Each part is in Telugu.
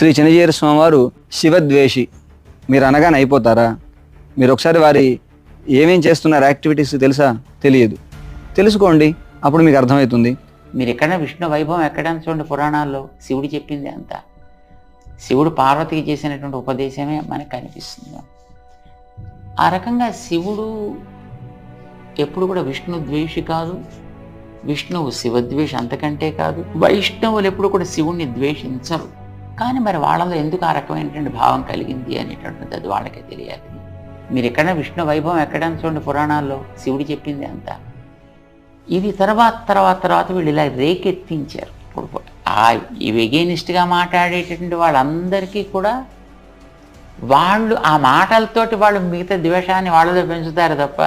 శ్రీ చిన్నజీర స్వామివారు శివద్వేషి. మీరు అనగానే అయిపోతారా? మీరు ఒకసారి వారి ఏమేం చేస్తున్నారు యాక్టివిటీస్ తెలుసా? తెలియదు. తెలుసుకోండి అప్పుడు మీకు అర్థమవుతుంది. మీరు ఎక్కడ విష్ణు వైభవం ఎక్కడైనా చూడండి పురాణాల్లో శివుడు చెప్పింది అంతా. శివుడు పార్వతికి చేసినటువంటి ఉపదేశమే మనకు కనిపిస్తుంది. ఆ రకంగా శివుడు ఎప్పుడు కూడా విష్ణు ద్వేషి కాదు. విష్ణువు శివద్వేషి అంతకంటే కాదు. వైష్ణవులు ఎప్పుడు కూడా శివుణ్ణి ద్వేషించరు. కానీ మరి వాళ్ళలో ఎందుకు ఆ రకమైనటువంటి భావం కలిగింది అనేటటువంటిది అది వాళ్ళకే తెలియాలి. మీరు ఎక్కడ విష్ణు వైభవం ఎక్కడని చూడండి పురాణాల్లో శివుడు చెప్పింది అంతా. ఇది తర్వాత తర్వాత తర్వాత వీళ్ళు ఇలా రేకెత్తించారు. ఇప్పుడు ఆ ఇవి ఎగేనిస్ట్గా మాట్లాడేటటువంటి వాళ్ళందరికీ కూడా వాళ్ళు ఆ మాటలతోటి వాళ్ళు మిగతా ద్వేషాన్ని వాళ్ళలో పెంచుతారు తప్ప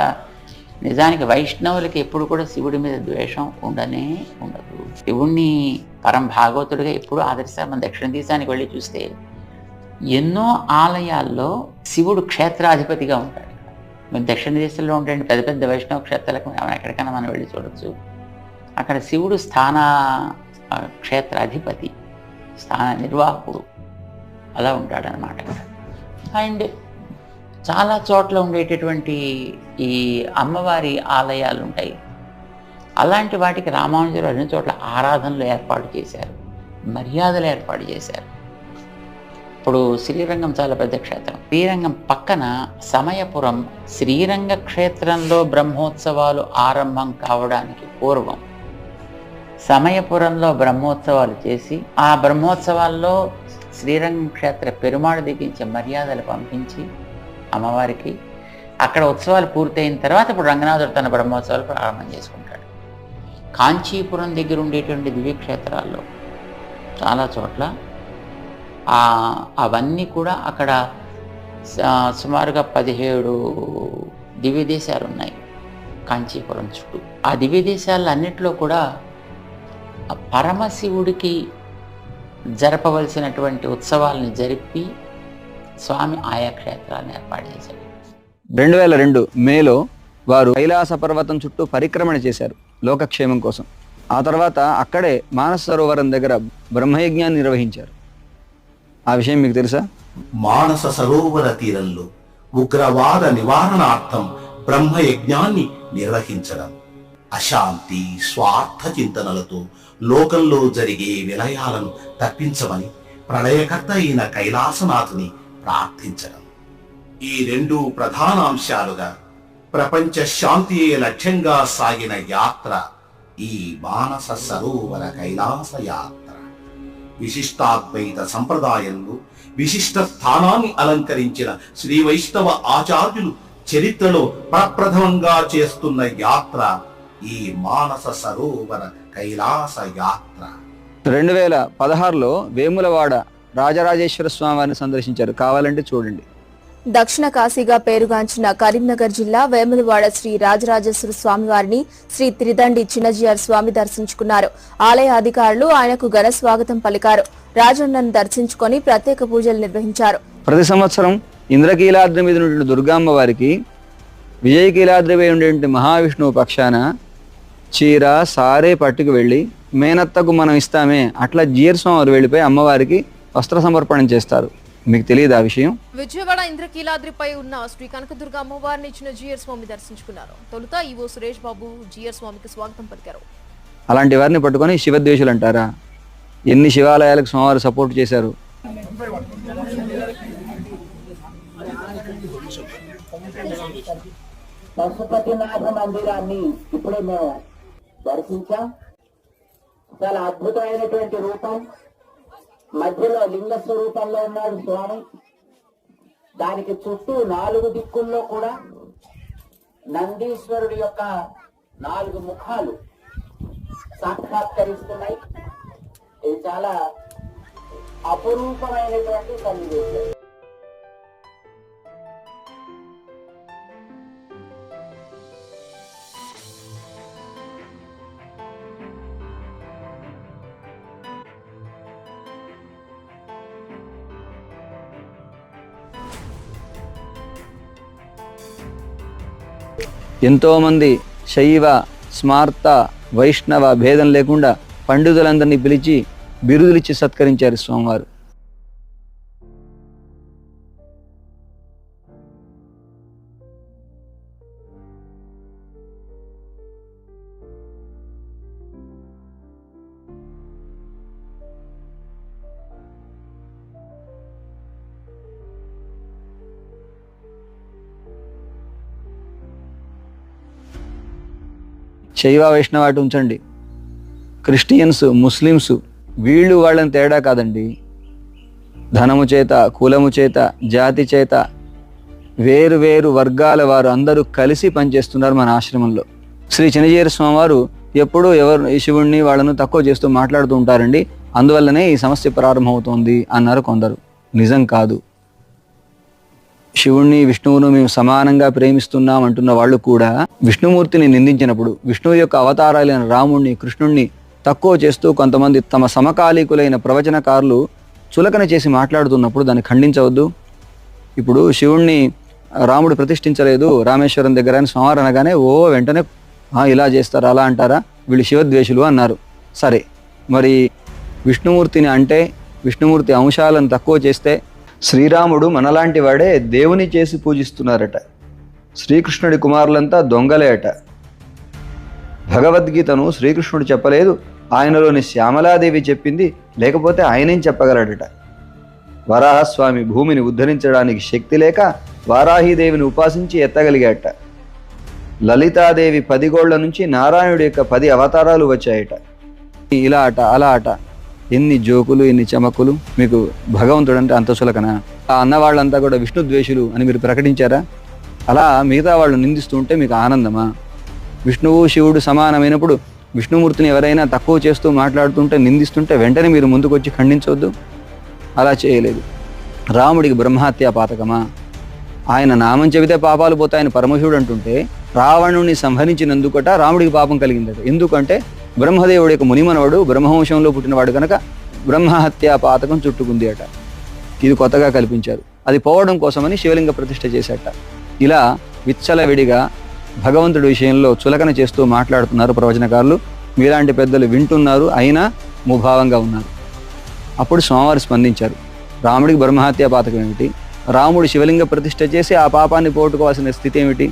నిజానికి వైష్ణవులకి ఎప్పుడు కూడా శివుడి మీద ద్వేషం ఉండనే ఉండదు. శివుణ్ణి పరం భాగవతుడిగా ఎప్పుడు ఆదరిస్తారు. మన దక్షిణ దేశానికి వెళ్ళి చూస్తే ఎన్నో ఆలయాల్లో శివుడు క్షేత్రాధిపతిగా ఉంటాడు. మేము దక్షిణ దేశంలో ఉండే పెద్ద పెద్ద వైష్ణవ క్షేత్రాలకు ఎక్కడికైనా మనం వెళ్ళి చూడొచ్చు. అక్కడ శివుడు స్థాన క్షేత్రాధిపతి స్థాన నిర్వాహకుడు అలా ఉంటాడనమాట అండ్ చాలా చోట్ల ఉండేటటువంటి ఈ అమ్మవారి ఆలయాలు ఉంటాయి అలాంటి వాటికి రామానుజులు అన్ని చోట్ల ఆరాధనలు ఏర్పాటు చేశారు. మర్యాదలు ఏర్పాటు చేశారు. ఇప్పుడు శ్రీరంగం చాలా పెద్ద క్షేత్రం. శ్రీరంగం పక్కన సమయపురం శ్రీరంగ క్షేత్రంలో బ్రహ్మోత్సవాలు ఆరంభం కావడానికి పూర్వం సమయపురంలో బ్రహ్మోత్సవాలు చేసి ఆ బ్రహ్మోత్సవాల్లో శ్రీరంగం క్షేత్ర పెరుమాడు దిగించే మర్యాదలు పంపించి అమ్మవారికి. అక్కడ ఉత్సవాలు పూర్తయిన తర్వాత ఇప్పుడు రంగనాథుడు తన బ్రహ్మోత్సవాలు ప్రారంభం చేసుకుంటాడు. కాంచీపురం దగ్గర ఉండేటువంటి దివ్యక్షేత్రాల్లో చాలా చోట్ల అవన్నీ కూడా అక్కడ సుమారుగా పదిహేడు దివ్య దేశాలు ఉన్నాయి కాంచీపురం చుట్టూ. ఆ దివ్య దేశాలన్నింటిలో కూడా పరమశివుడికి జరపవలసినటువంటి ఉత్సవాలను జరిపి స్వామి ఆయా క్షేత్రాలను ఏర్పాటు చేశాడు రెండు వేల రెండు మేలో వారు కైలాస పర్వతం చుట్టూ పరిక్రమణ చేశారు లోకక్షేమం కోసం. ఆ తర్వాత అక్కడే మానస సరోవరం దగ్గర బ్రహ్మయజ్ఞాన్ని నిర్వహించారు. ఆ విషయం మీకు తెలుసా? మానస సరోవర తీరంలో ఉగ్రవాద నివారణార్థం బ్రహ్మయజ్ఞాన్ని నిర్వహించడం. అశాంతి స్వార్థ చింతనలతో లోకంలో జరిగే విలయాలను తప్పించమని ప్రళయకర్త అయిన కైలాసనాథుని ప్రార్థించడం. ఈ రెండు ప్రధాన అంశాలుగా ప్రపంచ శాంతియే లక్ష్యంగా సాగిన యాత్ర ఈ మానస సరోవర కైలాస యాత్ర. విశిష్టాద్వైత సంప్రదాయంలో విశిష్ట స్థానాన్ని అలంకరించిన శ్రీ వైష్ణవ ఆచార్యులు చరిత్రలో ప్రప్రథమంగా చేస్తున్న యాత్ర ఈ మానస సరోవర కైలాస యాత్ర. రెండు వేల పదహారులో వేములవాడ రాజరాజేశ్వర స్వామి వారిని సందర్శించారు. కావాలంటే చూడండి. దక్షిణ కాశీగా పేరుగాంచిన కరీంనగర్ జిల్లా వేములవాడ శ్రీ రాజరాజేశ్వర స్వామి వారిని శ్రీ త్రిదండి చిన్నజీఆర్ స్వామి దర్శించుకున్నారు. ఆలయ అధికారులు ఆయనకు ఘన స్వాగతం పలికారు. రాజన్నను దర్శించుకొని ప్రత్యేక పూజలు నిర్వహించారు. ప్రతి సంవత్సరం ఇంద్రకీలాద్రి మీద ఉన్నటువంటి దుర్గాంబ వారికి విజయకీలాద్రిపై ఉండేటువంటి మహావిష్ణువు పక్షాన చీర సారే పట్టుకు వెళ్ళి మేనత్తకు మనం ఇస్తామే అట్లా జీయర్ స్వామి వారు వెళ్ళిపోయి అమ్మవారికి వస్త్ర సమర్పణం చేస్తారు. మీకు తెలియదు ఆ విషయం? విజయవాడ ఇంద్రకీలాద్రిపై ఉన్న శ్రీ కనకదుర్గ అమ్మవారిని ఇచ్చిన జీఆర్ స్వామి దర్శించుకున్నారు. తొలుత ఈవో సురేష్ బాబు జీఆర్ స్వామికి స్వాగతం పలికారు. అలాంటి వారిని పట్టుకొని శివద్వేషులు అంటారా? ఎన్ని శివాలయాలకు స్వామివారు సపోర్ట్ చేశారు? పశుపతినాథ మందిరాన్ని ఇప్పుడే మేము దర్శించాం. చాలా అద్భుతమైనటువంటి రూపం. మధ్యలో లింగ స్వరూపంలో ఉన్నాడు స్వామి. దానికి చుట్టూ నాలుగు దిక్కుల్లో కూడా నందీశ్వరుడి యొక్క నాలుగు ముఖాలు సాక్షాత్కరిస్తున్నాయి. ఇది చాలా అపురూపమైనటువంటి సన్నివేశం. ఎంతోమంది శైవ స్మార్త వైష్ణవ భేదం లేకుండా పండితులందరినీ పిలిచి బిరుదులిచ్చి సత్కరించారు స్వామివారు. శైవ వైష్ణవ అటు ఉంచండి. క్రిస్టియన్స్ ముస్లిమ్స్ వీళ్ళు వాళ్ళని తేడా కాదండి. ధనము చేత కులము చేత జాతి చేత వేరు వేరు వర్గాల వారు అందరూ కలిసి పనిచేస్తున్నారు మన ఆశ్రమంలో. శ్రీ చినజీర స్వామివారు ఎప్పుడూ ఎవరు శివుణ్ణి వాళ్ళను తక్కువ చేస్తూ మాట్లాడుతూ ఉంటారండి. అందువల్లనే ఈ సమస్య ప్రారంభమవుతోంది అన్నారు కొందరు. నిజం కాదు. శివుణ్ణి విష్ణువును మేము సమానంగా ప్రేమిస్తున్నాం అంటున్న వాళ్ళు కూడా విష్ణుమూర్తిని నిందించినప్పుడు విష్ణువు యొక్క అవతారాలైన రాముణ్ణి కృష్ణుణ్ణి తక్కువ చేస్తూ కొంతమంది తమ సమకాలీకులైన ప్రవచనకారులు చులకన చేసి మాట్లాడుతున్నప్పుడు దాన్ని ఖండించవద్దు. ఇప్పుడు శివుణ్ణి రాముడు ప్రతిష్ఠించలేదు రామేశ్వరం దగ్గర అని స్వామి అనగానే ఓ వెంటనే ఇలా చేస్తారు అలా అంటారా? వీళ్ళు శివద్వేషులు అన్నారు. సరే మరి విష్ణుమూర్తిని అంటే విష్ణుమూర్తి అంశాలను తక్కువ చేస్తే శ్రీరాముడు మనలాంటి వాడే దేవుని చేసి పూజిస్తున్నారట. శ్రీకృష్ణుడి కుమారులంతా దొంగలే అట. భగవద్గీతను శ్రీకృష్ణుడు చెప్పలేదు ఆయనలోని శ్యామలాదేవి చెప్పింది లేకపోతే ఆయనేం చెప్పగలడట. వరాహస్వామి భూమిని ఉద్ధరించడానికి శక్తి లేక వారాహీదేవిని ఉపాసించి ఎత్తగలిగాట. లలితాదేవి పది గోళ్ళ నుంచి నారాయణుడి యొక్క పది అవతారాలు వచ్చాయట. ఇలా అట అలా అట. ఎన్ని జోకులు ఎన్ని చమకులు మీకు భగవంతుడు అంటే అంత సులకనా? ఆ అన్న వాళ్ళంతా కూడా విష్ణు ద్వేషులు అని మీరు ప్రకటించారా? అలా మిగతా వాళ్ళు నిందిస్తుంటే మీకు ఆనందమా? విష్ణువు శివుడు సమానమైనప్పుడు విష్ణుమూర్తిని ఎవరైనా తక్కువ చేస్తూ మాట్లాడుతుంటే నిందిస్తుంటే వెంటనే మీరు ముందుకొచ్చి ఖండించవద్దు? అలా చేయలేదు. రాముడికి బ్రహ్మహత్య పాతకమా? ఆయన నామం చెబితే పాపాలు పోతాయని పరమశివుడు అంటుంటే రావణుని సంహరించినందుకట రాముడికి పాపం కలిగిందట. ఎందుకంటే బ్రహ్మదేవుడి యొక్క మునిమనవడు బ్రహ్మవంశంలో పుట్టినవాడు కనుక బ్రహ్మహత్యా పాతకం చుట్టుకుంది అట. ఇది కొత్తగా కల్పించారు. అది పోవడం కోసమని శివలింగ ప్రతిష్ఠ చేశాట ఇలా విచ్చలవిడిగా భగవంతుడి విషయంలో చులకన చేస్తూ మాట్లాడుతున్నారు ప్రవచనకారులు. మీలాంటి పెద్దలు వింటున్నారు అయినా ముభావంగా ఉన్నారు. అప్పుడు స్వామివారు స్పందించారు. రాముడికి బ్రహ్మహత్యా పాతకం ఏమిటి? రాముడు శివలింగ ప్రతిష్ఠ చేసి ఆ పాపాన్ని పోగొట్టుకోవాల్సిన స్థితి ఏమిటి?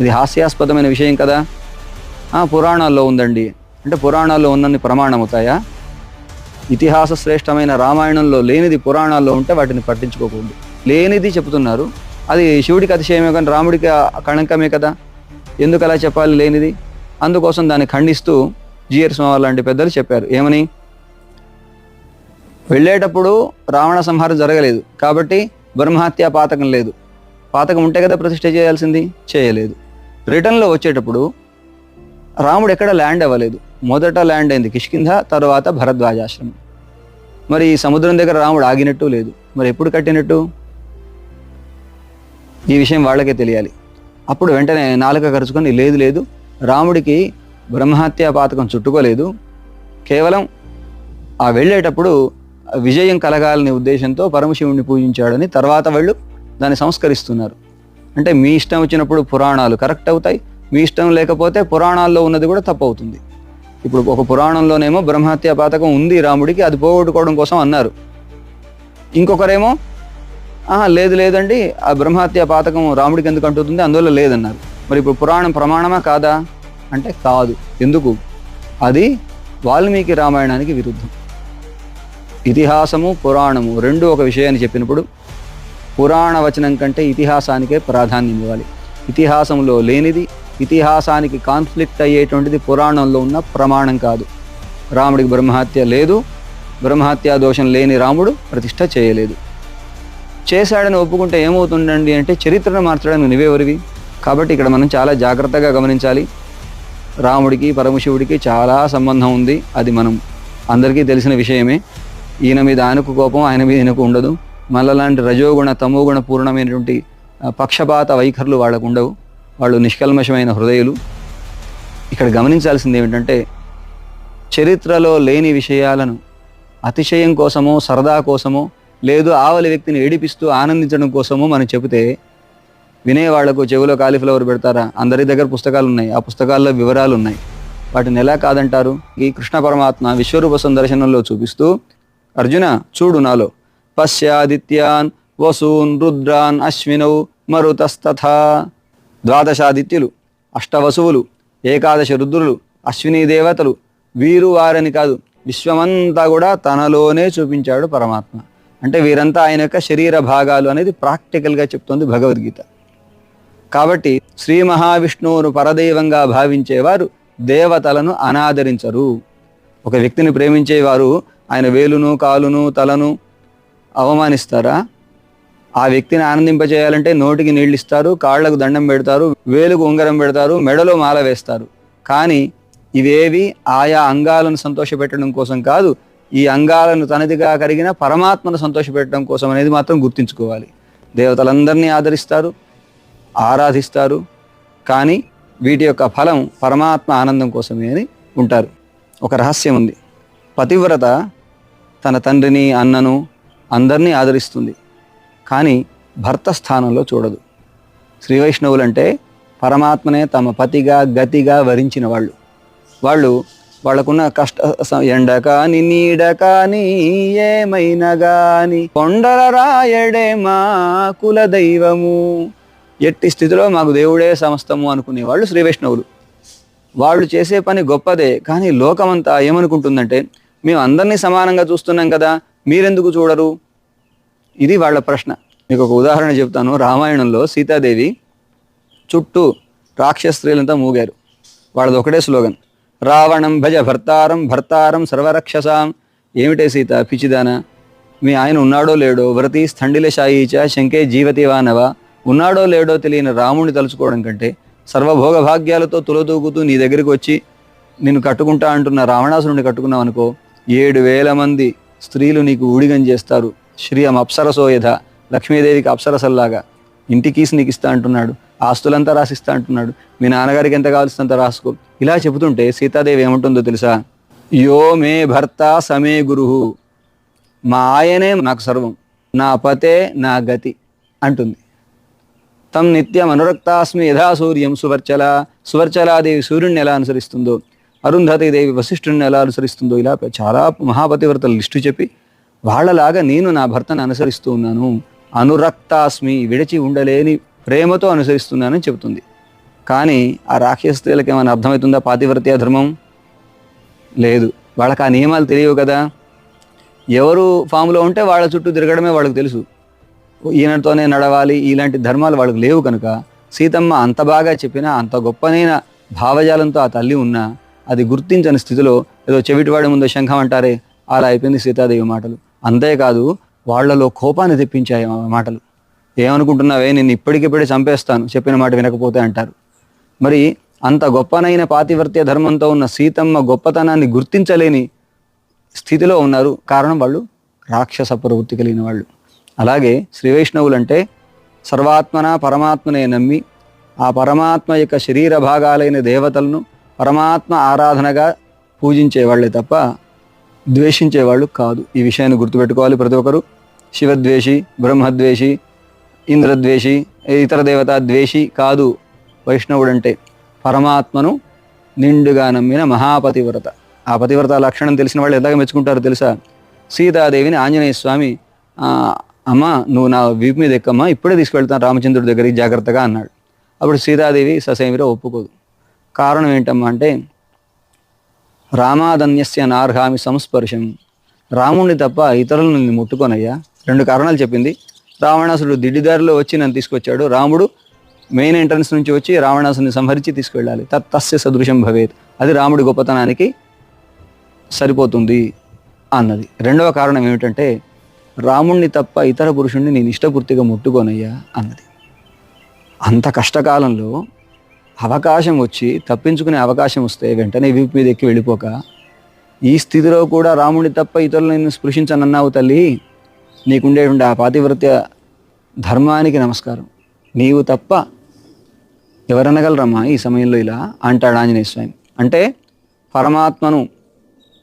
ఇది హాస్యాస్పదమైన విషయం కదా. పురాణాల్లో ఉందండి. అంటే పురాణాల్లో ఉన్నన్ని ప్రమాణమవుతాయా ఇతిహాస శ్రేష్టమైన రామాయణంలో లేనిది పురాణాల్లో ఉంటే వాటిని పట్టించుకోకూడదు. లేనిది చెప్తున్నారు. అది శివుడికి అతిశయమే కానీ రాముడికి ఆ కళంకమే కదా? ఎందుకు అలా చెప్పాలి లేనిది? అందుకోసం దాన్ని ఖండిస్తూ జిఆర్ స్వామి లాంటి పెద్దలు చెప్పారు. ఏమని? వెళ్ళేటప్పుడు రావణ సంహారం జరగలేదు. కాబట్టి బ్రహ్మహత్య పాతకం లేదు. పాతకం ఉంటే కదా ప్రతిష్ట చేయాల్సింది? చేయలేదు. రిటర్న్లో వచ్చేటప్పుడు రాముడు ఎక్కడ ల్యాండ్ అవ్వలేదు. మొదట ల్యాండ్ అయింది కిష్కింధ తర్వాత భరద్వాజాశ్రమం. మరి ఈ సముద్రం దగ్గర రాముడు ఆగినట్టు లేదు. మరి ఎప్పుడు కట్టినట్టు? ఈ విషయం వాళ్ళకే తెలియాలి. అప్పుడు వెంటనే నాలుక ఖర్చుకొని లేదు లేదు రాముడికి బ్రహ్మహత్యా పాతకం చుట్టుకోలేదు. కేవలం ఆ వెళ్ళేటప్పుడు విజయం కలగాలనే ఉద్దేశంతో పరమశివుణ్ణి పూజించాడని తర్వాత వాళ్ళు దాన్ని సంస్కరిస్తున్నారు. అంటే మీ ఇష్టం వచ్చినప్పుడు పురాణాలు కరెక్ట్ అవుతాయి మీ ఇష్టం లేకపోతే పురాణాల్లో ఉన్నది కూడా తప్పు అవుతుంది ఇప్పుడు ఒక పురాణంలోనేమో బ్రహ్మహత్య పాతకం ఉంది రాముడికి అది పోగొట్టుకోవడం కోసం అన్నారు. ఇంకొకరేమో "ఆహా, లేదు లేదండి ఆ బ్రహ్మహత్య పాతకం రాముడికి ఎందుకు అంటుతుంది? అందువల్ల లేదన్నారు. మరి ఇప్పుడు పురాణం ప్రమాణమా కాదా? అంటే కాదు. ఎందుకు? అది వాల్మీకి రామాయణానికి విరుద్ధం. ఇతిహాసము పురాణము రెండు ఒక విషయాన్ని చెప్పినప్పుడు పురాణ వచనం కంటే ఇతిహాసానికే ప్రాధాన్యం ఇవ్వాలి. ఇతిహాసంలో లేనిది ఇతిహాసానికి కాన్ఫ్లిక్ట్ అయ్యేటువంటిది పురాణంలో ఉన్న ప్రమాణం కాదు. రాముడికి బ్రహ్మహత్య లేదు. బ్రహ్మహత్యా దోషం లేని రాముడు ప్రతిష్ట చేయలేదు. చేశాడని ఒప్పుకుంటే ఏమవుతుందండి అంటే చరిత్రను మార్చడానికి నువ్వెవరివి కాబట్టి ఇక్కడ మనం చాలా జాగ్రత్తగా గమనించాలి. రాముడికి పరమశివుడికి చాలా సంబంధం ఉంది. అది మనం అందరికీ తెలిసిన విషయమే. ఈయన మీద ఆయనకు కోపం ఆయన మీద ఈయనకు ఉండదు. మళ్ళలాంటి రజోగుణ తమోగుణ పూర్ణమైనటువంటి పక్షపాత వైఖరులు వాళ్ళకు ఉండవు. వాళ్ళు నిష్కల్మషమైన హృదయులు. ఇక్కడ గమనించాల్సింది ఏమిటంటే చరిత్రలో లేని విషయాలను అతిశయం కోసమో సరదా కోసమో లేదు ఆవలి వ్యక్తిని ఏడిపిస్తూ ఆనందించడం కోసమో మనం చెబితే వినేవాళ్ళకు చెవిలో కాలీఫ్లవర్ పెడతారా? అందరి దగ్గర పుస్తకాలు ఉన్నాయి ఆ పుస్తకాల్లో వివరాలు ఉన్నాయి వాటిని ఎలా కాదంటారు? ఈ కృష్ణ పరమాత్మ విశ్వరూప సందర్శనంలో చూపిస్తూ అర్జున చూడు నాలో. పశ్యాదిత్యాన్ వసూన్ రుద్రాన్ అశ్వినౌ మరుతస్తథా. ద్వాదశాదిత్యులు అష్టవసువులు ఏకాదశ రుద్రులు అశ్వినీ దేవతలు వీరు వారని కాదు విశ్వమంతా కూడా తనలోనే చూపించాడు పరమాత్మ. అంటే వీరంతా ఆయన యొక్క శరీర భాగాలు అనేది ప్రాక్టికల్గా చెప్తోంది భగవద్గీత. కాబట్టి శ్రీ మహావిష్ణువును పరదైవంగా భావించేవారు దేవతలను అనాదరించరు. ఒక వ్యక్తిని ప్రేమించేవారు ఆయన వేలును కాలును తలను అవమానిస్తారా? ఆ వ్యక్తిని ఆనందింపచేయాలంటే నోటికి నీళ్ళు ఇస్తారు కాళ్ళకు దండం పెడతారు వేలుకు ఉంగరం పెడతారు మెడలో మాల వేస్తారు. కానీ ఇవేవి ఆయా అంగాలను సంతోషపెట్టడం కోసం కాదు ఈ అంగాలను తనదిగా కరిగిన పరమాత్మను సంతోషపెట్టడం కోసం అనేది మాత్రం గుర్తుంచుకోవాలి. దేవతలందరినీ ఆదరిస్తారు ఆరాధిస్తారు కానీ వీటి యొక్క ఫలం పరమాత్మ ఆనందం కోసమే అని ఉంటారు. ఒక రహస్యం ఉంది. పతివ్రత తన తండ్రిని అన్నను అందరినీ ఆదరిస్తుంది. కానీ భర్త స్థానంలో చూడదు. శ్రీ వైష్ణవులంటే పరమాత్మనే తమ పతిగా గతిగా వరించిన వాళ్ళు. వాళ్ళు వాళ్ళకున్న కష్ట స- ఎండ కాని నీడ కాని ఏమైనా గాని కొండల రాయడే మా కుల దైవము. ఎట్టి స్థితిలో మాకు దేవుడే సమస్తము అనుకునే వాళ్ళు శ్రీ వైష్ణవులు. వాళ్ళు చేసే పని గొప్పదే కానీ లోకమంతా ఏమనుకుంటుందంటే మేము అందరినీ సమానంగా చూస్తున్నాం కదా మీరెందుకు చూడరు? ఇది వాళ్ళ ప్రశ్న. మీకు ఒక ఉదాహరణ చెప్తాను. రామాయణంలో సీతాదేవి చుట్టూ రాక్షస స్త్రీలంతా మూగారు. వాళ్ళది ఒకటే స్లోగన్. రావణం భజ భర్తారం భర్తారం సర్వరక్షసాం. ఏమిటే సీత? పిచ్చిదానా? మీ ఆయన ఉన్నాడో లేడో? వ్రతి స్థండిల శాయీచ శంకే జీవతి వానవ ఉన్నాడో లేడో తెలియని రాముడిని తలుచుకోవడం కంటే సర్వభోగ భాగ్యాలతో తులదూకుతూ నీ దగ్గరికి వచ్చి నిన్ను కట్టుకుంటా అంటున్న రావణాసురుని కట్టుకున్నావు అనుకో ఏడు వేల మంది స్త్రీలు నీకు ఊడిగం చేస్తారు. శ్రీయం అప్సరసోయధ లక్ష్మీదేవికి అప్సరసల్లాగా. ఇంటికి నీకు ఇస్తా అంటున్నాడు ఆస్తులంతా రాసిస్తా అంటున్నాడు మీ నాన్నగారికి ఎంత కావాల్సి అంత రాసుకో. ఇలా చెబుతుంటే సీతాదేవి ఏముంటుందో తెలుసా? యో మే భర్త సమే గురు మా ఆయనే నాకు సర్వం నా పతే నా గతి అంటుంది. తం నిత్యం అనురక్తాస్మి యథా సూర్యం సువర్చల సువర్చలాదేవి సూర్యుడిని ఎలా అనుసరిస్తుందో అరుంధతి దేవి వశిష్ఠుడిని ఎలా అనుసరిస్తుందో ఇలా చాలా మహాపతివ్రతల లిస్టు చెప్పి వాళ్ళలాగా నేను నా భర్తను అనుసరిస్తూ ఉన్నాను. అనురక్తాస్మి విడిచి ఉండలేని ప్రేమతో అనుసరిస్తున్నానని చెబుతుంది. కానీ ఆ రాక్షస స్త్రీలకు ఏమైనా అర్థమవుతుందా పాతివ్రత్య ధర్మం? లేదు. వాళ్ళకి ఆ నియమాలు తెలియవు కదా. ఎవరు ఫామ్లో ఉంటే వాళ్ళ చుట్టూ తిరగడమే వాళ్ళకి తెలుసు. ఈయనతోనే నడవాలి ఇలాంటి ధర్మాలు వాళ్ళకి లేవు కనుక సీతమ్మ అంత బాగా చెప్పినా అంత గొప్పనైన భావజాలంతో ఆ తల్లి ఉన్నా అది గుర్తించని స్థితిలో ఏదో చెవిటివాడి ముందు శంఖం అంటారే అలా అయిపోయింది సీతాదేవి మాటలు. అంతేకాదు వాళ్ళలో కోపాన్ని తెప్పించాయి ఆ మాటలు. ఏమనుకుంటున్నావే? నేను ఇప్పటికిప్పుడే చంపేస్తాను. చెప్పిన మాట వినకపోతే అంటారు. మరి అంత గొప్పనైన పాతివర్త్య ధర్మంతో ఉన్న సీతమ్మ గొప్పతనాన్ని గుర్తించలేని స్థితిలో ఉన్నారు. కారణం వాళ్ళు రాక్షస ప్రవృత్తి కలిగిన వాళ్ళు. అలాగే శ్రీ వైష్ణవులు అంటే సర్వాత్మన పరమాత్మనే నమ్మి ఆ పరమాత్మ యొక్క శరీర భాగాలైన దేవతలను పరమాత్మ ఆరాధనగా పూజించే వాళ్ళే తప్ప ద్వేషించే వాళ్ళు కాదు. ఈ విషయాన్ని గుర్తుపెట్టుకోవాలి ప్రతి ఒక్కరు. శివద్వేషి బ్రహ్మద్వేషి ఇంద్రద్వేషి ఇతర దేవతా ద్వేషి కాదు. వైష్ణవుడు అంటే పరమాత్మను నిండుగా నమ్మిన మహాపతివ్రత. ఆ పతివ్రత లక్షణం తెలిసిన వాళ్ళు ఎలాగ మెచ్చుకుంటారో తెలుసా? సీతాదేవిని ఆంజనేయ స్వామి అమ్మ నువ్వు నా వీపు మీద ఎక్కమ్మా ఇప్పుడే తీసుకెళ్తాను రామచంద్రుడి దగ్గరికి జాగ్రత్తగా అన్నాడు. అప్పుడు సీతాదేవి ససేమిరా ఒప్పుకోదు. కారణం ఏంటమ్మా అంటే రామాదన్యస్య నార్హామి సంస్పర్శం. రాముణ్ణి తప్ప ఇతరులను నిన్ను ముట్టుకోనయ్యా. రెండు కారణాలు చెప్పింది. రావణాసుడు దిడ్డిదారిలో వచ్చి నన్ను తీసుకొచ్చాడు. రాముడు మెయిన్ ఎంట్రన్స్ నుంచి వచ్చి రావణాసుని సంహరించి తీసుకెళ్ళాలి. తస్య సదృశం భవేత్. అది రాముడి గొప్పతనానికి సరిపోతుంది అన్నది. రెండవ కారణం ఏమిటంటే రాముణ్ణి తప్ప ఇతర పురుషుణ్ణి నేను ఇష్టపూర్తిగా ముట్టుకోనయ్యా అన్నది. అంత కష్టకాలంలో అవకాశం వచ్చి తప్పించుకునే అవకాశం వస్తే వెంటనే వీపు మీద ఎక్కి వెళ్ళిపోక. ఈ స్థితిలో కూడా రాముడిని తప్ప ఇతరులను నిన్ను స్పృశించనన్నావు తల్లి. నీకుండేటువంటి ఆ పాతివ్రత్య ధర్మానికి నమస్కారం. నీవు తప్ప ఎవరనగలరమ్మా ఈ సమయంలో ఇలా అంటాడు ఆంజనేయ స్వామి. అంటే పరమాత్మను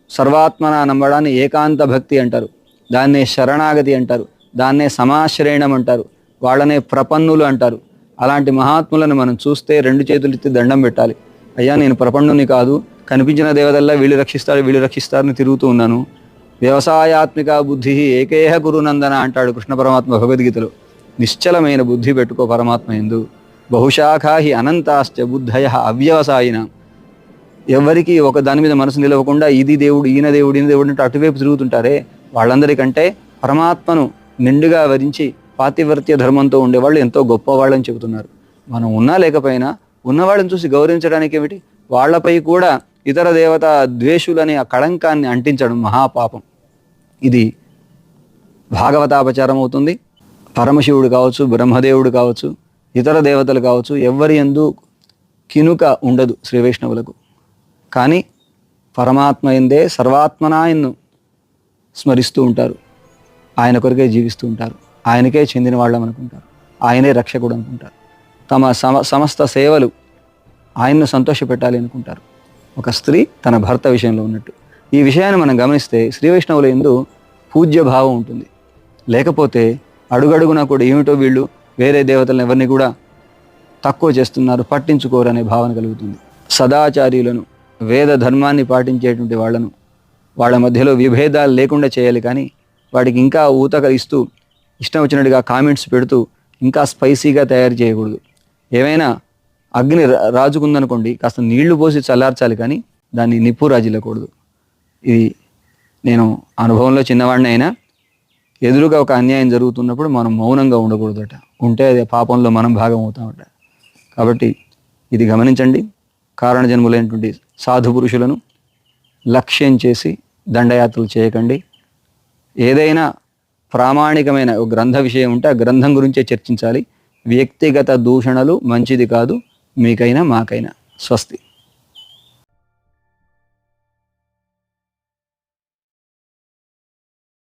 సర్వాత్మన నమ్మడాన్ని ఏకాంత భక్తి అంటారు. దాన్నే శరణాగతి అంటారు. దాన్నే సమాశ్రయణం అంటారు. వాళ్ళనే ప్రపన్నులు అంటారు. అలాంటి మహాత్ములను మనం చూస్తే రెండు చేతులు ఎత్తి దండం పెట్టాలి. అయ్యా నేను ప్రపండుని కాదు కనిపించిన దేవతల్లా వీళ్ళు రక్షిస్తారు వీళ్ళు రక్షిస్తారని తిరుగుతూ ఉన్నాను. వ్యవసాయాత్మిక బుద్ధి ఏకేహ గురునందన అంటాడు కృష్ణ పరమాత్మ భగవద్గీతలో. నిశ్చలమైన బుద్ధి పెట్టుకో పరమాత్మ ఎందు. బహుశాఖా హి అనంతాశ్చ బుద్ధయ అవ్యవసాయిన. ఎవరికి ఒక దాని మీద మనసు నిలవకుండా ఇది దేవుడు ఈయన దేవుడు ఈయన దేవుడు అంటే అటువైపు తిరుగుతుంటారే? వాళ్ళందరికంటే పరమాత్మను నిండుగా వరించి పాతివర్త్య ధర్మంతో ఉండేవాళ్ళు ఎంతో గొప్పవాళ్ళని చెబుతున్నారు. మనం ఉన్నా లేకపోయినా ఉన్నవాళ్ళని చూసి గౌరవించడానికి ఏమిటి? వాళ్ళపై కూడా ఇతర దేవత ద్వేషులని ఆ కళంకాన్ని అంటించడం మహాపాపం. ఇది భాగవతాపచారం అవుతుంది. పరమశివుడు కావచ్చు బ్రహ్మదేవుడు కావచ్చు ఇతర దేవతలు కావచ్చు ఎవరి ఎందు కినుక ఉండదు శ్రీ వైష్ణవులకు. కానీ పరమాత్మ ఎందే సర్వాత్మనాయన్ను స్మరిస్తూ ఉంటారు. ఆయన కొరకే జీవిస్తూ ఉంటారు. ఆయనకే చెందిన వాళ్ళం అనుకుంటారు. ఆయనే రక్షకుడు అనుకుంటారు. తమ సమ సమస్త సేవలు ఆయన్ను సంతోషపెట్టాలి అనుకుంటారు. ఒక స్త్రీ తన భర్త విషయంలో ఉన్నట్టు. ఈ విషయాన్ని మనం గమనిస్తే శ్రీ వైష్ణవుల ఎందు పూజ్య భావం ఉంటుంది. లేకపోతే అడుగడుగునా కూడా ఏమిటో వీళ్ళు వేరే దేవతలను ఎవరిని కూడా తక్కువ చేస్తున్నారు పట్టించుకోరు అనే భావన కలుగుతుంది. సదాచార్యులను వేద ధర్మాన్ని పాటించేటువంటి వాళ్ళను వాళ్ళ మధ్యలో విభేదాలు లేకుండా చేయాలి కానీ వాడికి ఇంకా ఊతక ఇస్తూ ఇష్టం వచ్చినట్టుగా కామెంట్స్ పెడుతూ ఇంకా స్పైసీగా తయారు చేయకూడదు. ఏమైనా అగ్ని రా- రాజుకుందనుకోండి కాస్త నీళ్ళు పోసి చల్లార్చాలి కానీ దాన్ని నిప్పు రాజిల్లకూడదు. ఇది నేను అనుభవంలో చిన్నవాడిని అయినా ఎదురుగా ఒక అన్యాయం జరుగుతున్నప్పుడు మనం మౌనంగా ఉండకూడదట. ఉంటే అది పాపంలో మనం భాగం అవుతామట. కాబట్టి ఇది గమనించండి. కారణజన్ములైనటువంటి సాధు పురుషులను లక్ష్యం చేసి దండయాత్రలు చేయకండి. ఏదైనా ప్రామాణికమైన గ్రంథ విషయం ఉంటే ఆ గ్రంథం గురించే చర్చించాలి. వ్యక్తిగత దూషణలు మంచిది కాదు మీకైనా మాకైనా. స్వస్తి.